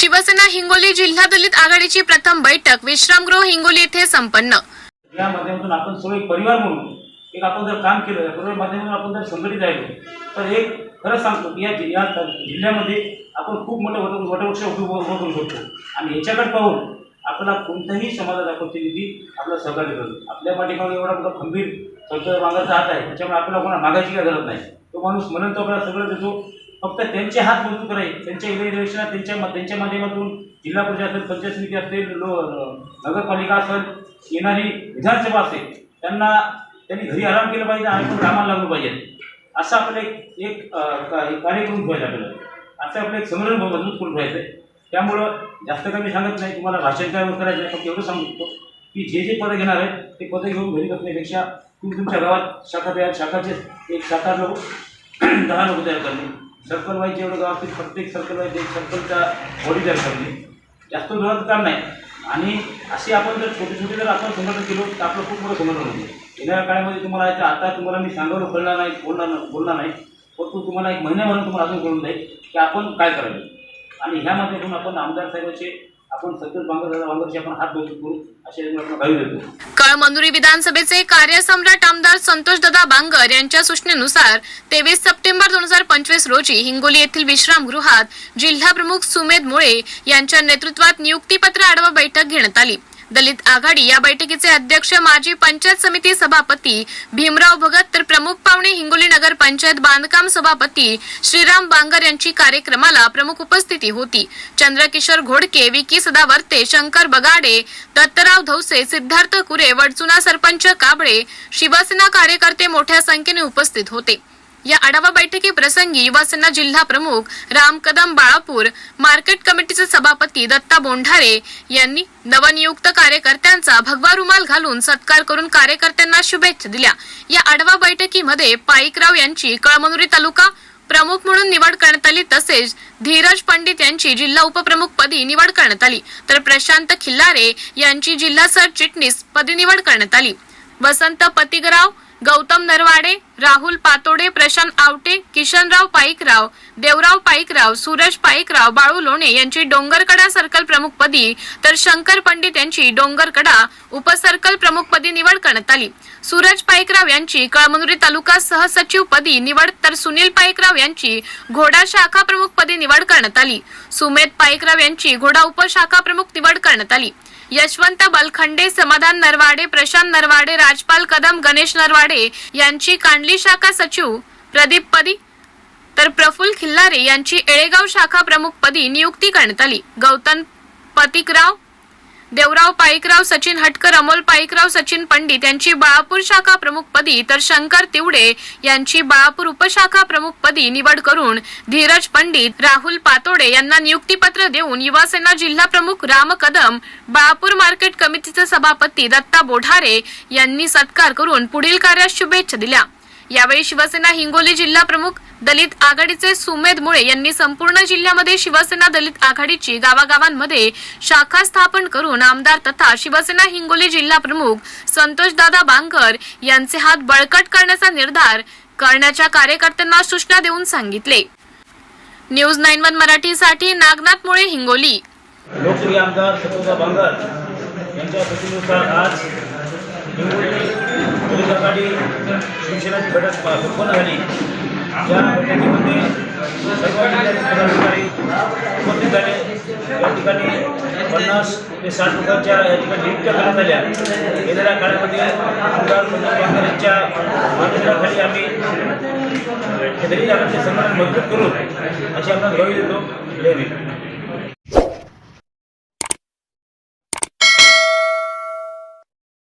शिवसेना हिंगोली जिल्हा दलित आघाडीची प्रथम बैठक विश्रामगृह हिंगोली येथे संपन्न. या माध्यमातून आपण सगळे एक परिवार म्हणून एक आपण जर काम केलं या परिवार माध्यमातून आपण जर संघटित राहिलो तर एक खरं सांगतो की या जि- या जिल्ह्यामध्ये आपण खूप मोठे वट वटवृक्ष उभे उभं करू शकतो. आणि याच्याकडे पाहून आपल्याला कोणत्याही समाजाचा प्रतिनिधी आपल्याला सहकार्य करतो. आपल्या पाठीमागे एवढा मोठा खंबीर संसद मागाचा हात आहे त्याच्यामुळे आपल्याला कोणा मागायची काय गरज नाही. तो माणूस म्हणून तो आपल्याला सगळं देतो फक्त त्यांचे हात मजबूत करायचे त्यांच्या इलेक्शनात त्यांच्या त्यांच्या माध्यमातून जिल्हा परिषद असेल पंचायत समिती असेल लो नगरपालिका असेल येणारी विधानसभा असेल त्यांना त्यांनी घरी आराम केला पाहिजे आणि पण कामाला लागलं पाहिजे. असं आपलं एक एक अं, कार्य करून ठेवायचं आपल्याला. असं आपलं एक संग्रह मजबूत करून ठेवायचं आहे. त्यामुळं जास्त काही मी सांगत नाही. तुम्हाला भाषण काय करायचं नाही फक्त एवढं सांगू शकतो की जे जे पदं घेणार आहेत ते पदं घेऊन घरी बसण्यापेक्षा तुम्ही तुमच्या गावात शाखा तयार शाखाचे एक शाखा लोक दहा लोक तयार करणे सर्कल वाईज जेवढं गाव असतील प्रत्येक सर्कल वाईज एक सर्कलचा बॉडी करणे जास्त जोराचं काम नाही. आणि असे आपण जर छोटे छोटे जर आपण संघटन केलो तर आपलं खूप मोठं संघटन होते येणाऱ्या काळामध्ये तुम्हाला याचं आता तुम्हाला मी सांगायला कळणार नाही बोलणार बोलणार नाही. परंतु तुम्हाला एक महिन्याभरून तुम्हाला अजून कळून जाईल की आपण काय करायचं. आणि ह्या माध्यमातून आपण आमदार साहेबांचे आपण कळमनुरी विधानसभेचे कार्यसम्राट आमदार संतोषदादा बांगर यांच्या सूचनेनुसार तेवीस सप्टेंबर दोन हजार पंचवीस रोजी हिंगोली येथील विश्रामगृहात जिल्हा प्रमुख सुमेध मुळे यांच्या नेतृत्वात नियुक्तीपत्र आढावा बैठक घेण्यात आली. दलित आघाडी या बैठकीचे अध्यक्ष माजी पंचायत समिती सभापती भीमराव भगत तर प्रमुख पाहुणे हिंगोली नगर पंचायत बांधकाम सभापती श्रीराम बांगर यांची कार्यक्रमाला प्रमुख उपस्थिती होती. चंद्रकिशोर घोडके विकी सदावर्ते शंकर बगाडे दत्तराव धौसे सिद्धार्थ कुरे वडचुना सरपंच काबळे शिवसेना कार्यकर्ते मोठ्या संख्येने उपस्थित होते. या आढावा बैठकी प्रसंगी युवासेना जिल्हा प्रमुख राम कदम बाळापूर मार्केट कमिटीचे सभापती दत्ता बोंढारे यांनी नवनियुक्त कार्यकर्त्यांचा भगवा रुमाल घालून सत्कार करून कार्यकर्त्यांना शुभेच्छा दिल्या. या आढावा बैठकीमध्ये पाईकराव यांची कळमनुरी तालुका प्रमुख म्हणून निवड करण्यात आली तसेच धीरज पंडित यांची जिल्हा उपप्रमुख पदी निवड करण्यात आली. तर प्रशांत खिल्लारे यांची जिल्हा सरचिटणीस पदी निवड करण्यात आली. वसंत पतिगराव गौतम नरवाडे राहुल पातोडे प्रशांत आवटे किशनराव पाईकराव देवराव पाईकराव सूरज पाईकराव बाळू लोणे यांची डोंगरकडा सर्कल प्रमुखपदी तर शंकर पंडित यांची डोंगरकडा उपसर्कल प्रमुखपदी निवड करण्यात आली. सूरज पाईकराव यांची कळमनुरी तालुका सहसचिवपदी निवड तर सुनील पाईकराव यांची घोडा शाखा प्रमुखपदी निवड करण्यात आली. सुमेध पाईकराव यांची घोडा उपशाखा प्रमुख निवड करण्यात आली. यशवंत बलखंडे समाधान नरवाडे प्रशांत नरवाडे राजपाल कदम गणेश नरवाडे यांची कांडली शाखा सचिव प्रदीप पदी तर प्रफुल्ल खिल्लारे यांची एळेगाव शाखा प्रमुख पदी नियुक्ती करण्यात आली. गौतम पतिकराव देवराव पाईकराव सचिन हटकर अमोल पाईकराव सचिन पंडित यांची बाळापूर शाखा प्रमुखपदी तर शंकर तिवडे यांची बाळापूर उपशाखा प्रमुखपदी निवड करून धीरज पंडित राहुल पातोडे यांना नियुक्तीपत्र देऊन युवासेना जिल्हा प्रमुख राम कदम बाळापूर मार्केट कमिटीचे सभापती दत्ता बोढारे यांनी सत्कार करून पुढील कार्यास शुभेच्छा दिल्या. यावेळी शिवसेना हिंगोली जिल्हा प्रमुख दलित आघाडीचे सुमेध मुळे यांनी संपूर्ण जिल्ह्यामध्ये शिवसेना दलित आघाडीची गावागावांमध्ये शाखा स्थापन करून आमदार तथा शिवसेना हिंगोली जिल्हा प्रमुख संतोषदादा बांगर यांचे हात बळकट करण्याचा निर्धार करण्याच्या कार्यकर्त्यांना सूचना देऊन सांगितले. न्यूज नाईन वन मराठीसाठी नागनाथ मुळे हिंगोली. लोकप्रिय आमदार बांगर यांच्या आज हिंगोली पोलीस आघाडी शिवसेनाची बैठक संपन्न झाली या बैठकीमध्ये सर्व पदाधिकारी उपस्थित झाले. या ठिकाणी पन्नास ते साठ लोकांच्या या ठिकाणी नियुक्त्या करण्यात आल्या. येणाऱ्या काळामध्ये आमदार सत्तोदा बांगर यांच्या मार्गदर्शनाखाली आम्ही हे दलित आघाडीचे संघटन मजबूत करू अशी आपण ग्वाही देतो जय